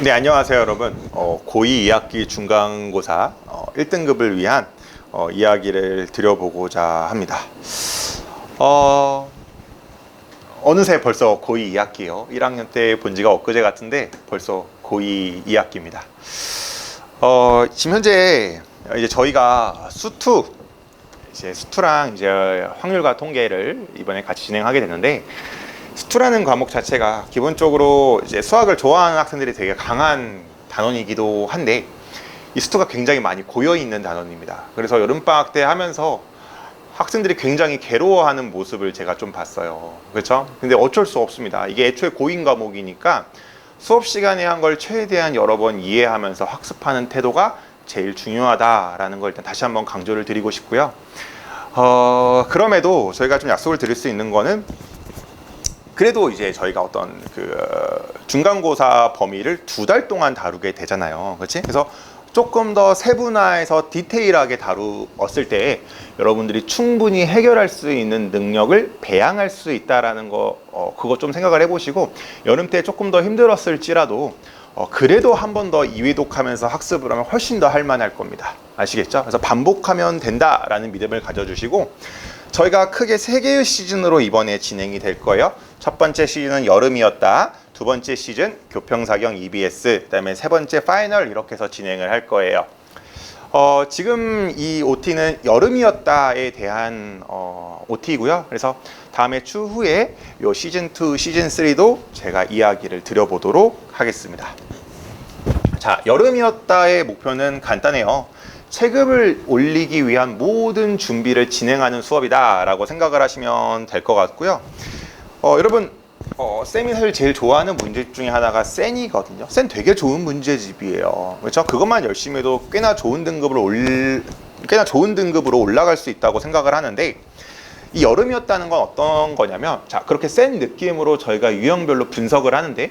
네, 안녕하세요, 여러분. 어, 고2 2학기 중간고사 어, 1등급을 위한 어, 이야기를 드려보고자 합니다. 어, 어느새 벌써 고2 2학기요. 1학년 때 본 지가 엊그제 같은데 벌써 고2 2학기입니다. 어, 지금 현재 이제 저희가 수투 이제 수투랑 이제 확률과 통계를 이번에 같이 진행하게 됐는데 수투라는 과목 자체가 기본적으로 이제 수학을 좋아하는 학생들이 되게 강한 단원이기도 한데 이 수투가 굉장히 많이 고여 있는 단원입니다. 그래서 여름 방학 때 하면서 학생들이 굉장히 괴로워하는 모습을 제가 좀 봤어요. 그렇죠? 근데 어쩔 수 없습니다. 이게 애초에 고인 과목이니까 수업 시간에 한 걸 최대한 여러 번 이해하면서 학습하는 태도가 제일 중요하다라는 걸 일단 다시 한번 강조를 드리고 싶고요. 어, 그럼에도 저희가 좀 약속을 드릴 수 있는 거는 그래도 이제 저희가 어떤 그 어, 중간고사 범위를 두 달 동안 다루게 되잖아요. 그렇지? 그래서 조금 더 세분화해서 디테일하게 다루었을 때 여러분들이 충분히 해결할 수 있는 능력을 배양할 수 있다라는 거 어, 그거 좀 생각을 해보시고 여름 때 조금 더 힘들었을지라도 어, 그래도 한 번 더 이회독하면서 학습을 하면 훨씬 더 할만할 겁니다. 아시겠죠? 그래서 반복하면 된다라는 믿음을 가져주시고 저희가 크게 세 개의 시즌으로 이번에 진행이 될 거예요. 첫 번째 시즌은 여름이었다. 두 번째 시즌 교평사경 EBS, 그다음에 세 번째 파이널 이렇게 해서 진행을 할 거예요. 어, 지금 이 OT는 여름이었다에 대한 어, OT이고요. 그래서 다음에 추후에 요 시즌 2, 시즌 3도 제가 이야기를 드려보도록 하겠습니다. 자, 여름이었다의 목표는 간단해요. 체급을 올리기 위한 모든 준비를 진행하는 수업이다라고 생각을 하시면 될 것 같고요. 어, 여러분, 어, 쌤이 사실 제일 좋아하는 문제집 중에 하나가 센이거든요. 센 되게 좋은 문제집이에요. 그렇죠? 그것만 열심히 해도 꽤나 좋은 등급으로 올, 꽤나 좋은 등급으로 올라갈 수 있다고 생각을 하는데 이 여름이었다는 건 어떤 거냐면 자 그렇게 센 느낌으로 저희가 유형별로 분석을 하는데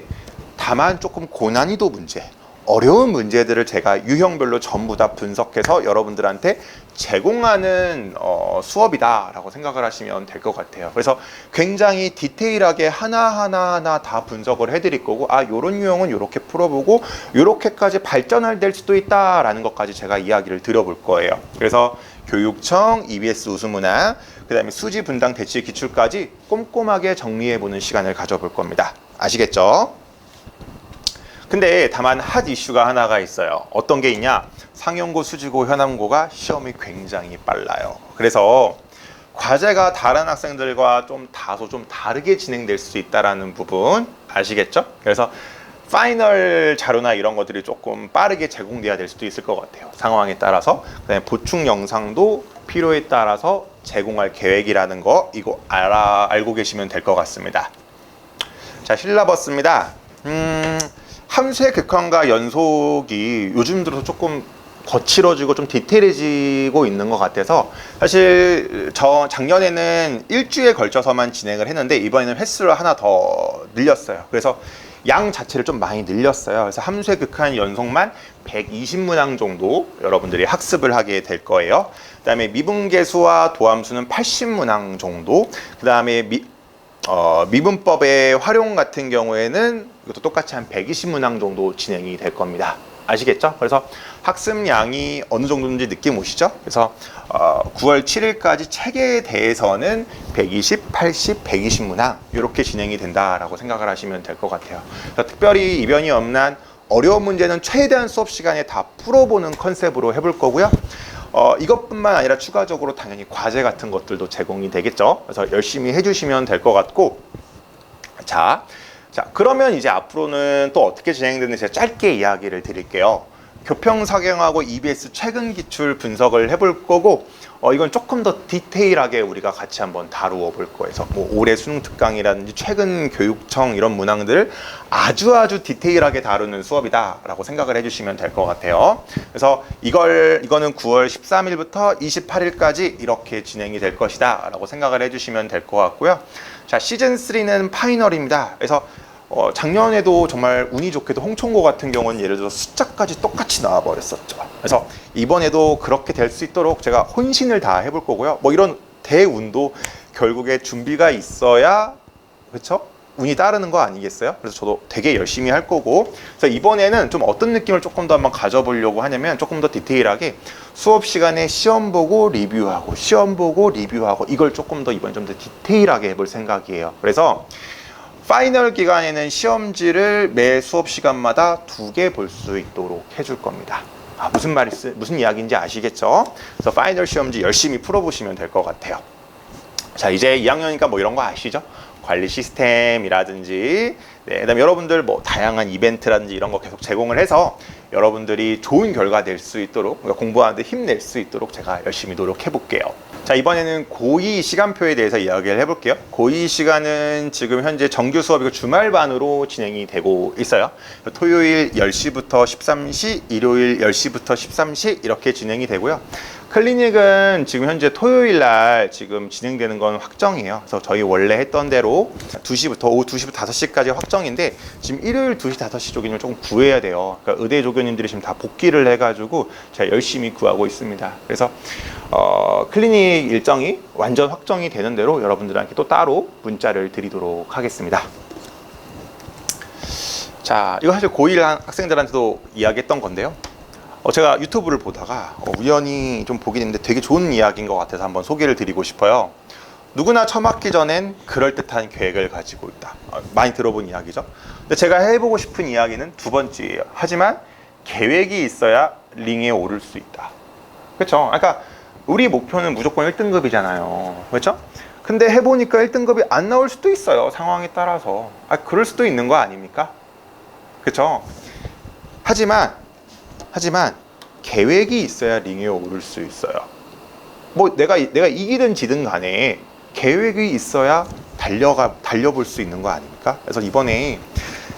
다만 조금 고난이도 문제 어려운 문제들을 제가 유형별로 전부 다 분석해서 여러분들한테 제공하는 어, 수업이다라고 생각을 하시면 될 것 같아요. 그래서 굉장히 디테일하게 하나하나 하나 다 분석을 해드릴 거고 아 요런 유형은 요렇게 풀어보고 요렇게까지 발전할 될 수도 있다라는 것까지 제가 이야기를 드려볼 거예요. 그래서 교육청, EBS 우수문화, 그 다음에 수지 분당 대치 기출까지 꼼꼼하게 정리해보는 시간을 가져볼 겁니다. 아시겠죠? 근데 다만 핫 이슈가 하나가 있어요. 어떤 게 있냐? 상용고, 수지고, 현암고가 시험이 굉장히 빨라요. 그래서 과제가 다른 학생들과 좀 다소 좀 다르게 진행될 수 있다라는 부분 아시겠죠? 그래서 파이널 자료나 이런 것들이 조금 빠르게 제공돼야 될 수도 있을 것 같아요. 상황에 따라서. 그다음에 보충 영상도 필요에 따라서 제공할 계획이라는 거 이거 알아 알고 계시면 될 것 같습니다. 자, 실라버스입니다. 음, 함수의 극한과 연속이 요즘 들어서 조금 거칠어지고 좀 디테일해지고 있는 것 같아서 사실 저 작년에는 일주에 걸쳐서만 진행을 했는데 이번에는 횟수를 하나 더 늘렸어요. 그래서 양 자체를 좀 많이 늘렸어요. 그래서 함수의 극한 연속만 120문항 정도 여러분들이 학습을 하게 될 거예요. 그 다음에 미분계수와 도함수는 80문항 정도. 그 다음에 미, 어, 미분법의 활용 같은 경우에는 이것도 똑같이 한 120문항 정도 진행이 될 겁니다. 아시겠죠? 그래서 학습량이 어느 정도인지 느낌 오시죠? 그래서 어, 9월 7일까지 책에 대해서는 120, 80, 120문항 이렇게 진행이 된다라고 생각을 하시면 될 것 같아요. 그래서 특별히 이변이 없는 어려운 문제는 최대한 수업 시간에 다 풀어보는 컨셉으로 해볼 거고요. 어, 이것뿐만 아니라 추가적으로 당연히 과제 같은 것들도 제공이 되겠죠. 그래서 열심히 해주시면 될 것 같고, 자, 자 그러면 이제 앞으로는 또 어떻게 진행되는지 제가 짧게 이야기를 드릴게요. 교평사경하고 EBS 최근 기출 분석을 해볼 거고, 어, 이건 조금 더 디테일하게 우리가 같이 한번 다루어 볼. 그래서 뭐 올해 수능 특강이라든지 최근 교육청 이런 문항들을 아주 아주 디테일하게 다루는 수업이다라고 생각을 해주시면 될 것 같아요. 그래서 이걸 이거는 9월 13일부터 28일까지 이렇게 진행이 될 것이다라고 생각을 해주시면 될 것 같고요. 자 시즌 3는 파이널입니다. 그래서 어, 작년에도 정말 운이 좋게도 홍총고 같은 경우는 예를 들어 숫자까지 똑같이 나와 버렸었죠. 그래서 이번에도 그렇게 될 수 있도록 제가 혼신을 다 해볼 거고요. 뭐 이런 대운도 결국에 준비가 있어야 그렇죠? 운이 따르는 거 아니겠어요? 그래서 저도 되게 열심히 할 거고 그래서 이번에는 좀 어떤 느낌을 조금 더 한번 가져보려고 하냐면 조금 더 디테일하게 수업 시간에 시험 보고 리뷰하고 시험 보고 리뷰하고 이걸 조금 더 이번에 좀더 디테일하게 해볼 생각이에요. 그래서 파이널 기간에는 시험지를 매 수업 시간마다 두 개 볼 수 있도록 해줄 겁니다. 아, 무슨 말이 쓰- 무슨 이야기인지 아시겠죠? 그래서 파이널 시험지 열심히 풀어보시면 될 것 같아요. 자 이제 2학년이니까 뭐 이런 거 아시죠? 관리 시스템이라든지 네, 그다음에 여러분들 뭐 다양한 이벤트라든지 이런 거 계속 제공을 해서 여러분들이 좋은 결과 낼 수 있도록 그러니까 공부하는데 힘낼 수 있도록 제가 열심히 노력해 볼게요. 자 이번에는 고2 시간표에 대해서 이야기를 해볼게요. 고2 시간은 지금 현재 정규 수업이고 주말반으로 진행이 되고 있어요. 토요일 10시부터 13시, 일요일 10시부터 13시 이렇게 진행이 되고요. 클리닉은 지금 현재 토요일 날 지금 진행되는 건 확정이에요. 그래서 저희 원래 했던 대로 2시부터 오후 2시부터 5시까지 확정인데 지금 일요일 2시 5시 조견을 조금 구해야 돼요. 그러니까 의대 조견님들이 지금 다 복귀를 해가지고 제가 열심히 구하고 있습니다. 그래서 어, 클리닉 일정이 완전 확정이 되는 대로 여러분들한테 또 따로 문자를 드리도록 하겠습니다. 자, 이거 사실 고1 학생들한테도 이야기했던 건데요. 어, 제가 유튜브를 보다가 어, 우연히 좀 보긴 했는데 되게 좋은 이야기인 것 같아서 한번 소개를 드리고 싶어요. 누구나 처음 학기 전엔 그럴듯한 계획을 가지고 있다. 어, 많이 들어본 이야기죠. 근데 제가 해보고 싶은 이야기는 두 번째예요. 하지만 계획이 있어야 링에 오를 수 있다. 그렇죠? 그러니까 우리 목표는 무조건 1등급이잖아요. 그렇죠? 근데 해보니까 1등급이 안 나올 수도 있어요. 상황에 따라서. 아, 그럴 수도 있는 거 아닙니까? 그렇죠? 하지만 하지만 계획이 있어야 링에 오를 수 있어요. 뭐 내가 내가 이기든 지든 간에 계획이 있어야 달려가 달려볼 수 있는 거 아닙니까? 그래서 이번에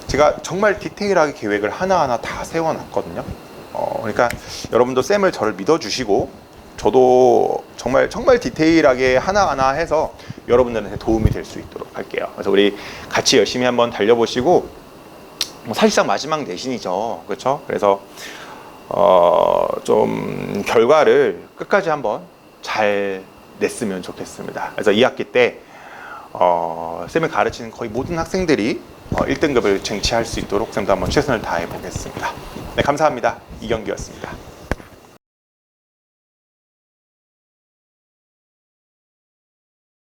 제가 정말 디테일하게 계획을 하나하나 다 세워놨거든요. 어, 그러니까 여러분도 쌤을 저를 믿어주시고 저도 정말 정말 디테일하게 하나하나 해서 여러분들한테 도움이 될 수 있도록 할게요. 그래서 우리 같이 열심히 한번 달려보시고 뭐 사실상 마지막 내신이죠. 그렇죠? 그래서 어, 좀 결과를 끝까지 한번 잘 냈으면 좋겠습니다. 그래서 2학기 때 어, 쌤을 가르치는 거의 모든 학생들이 어, 1등급을 쟁취할 수 있도록 쌤도 한번 최선을 다해 보겠습니다. 네, 감사합니다. 이경기였습니다.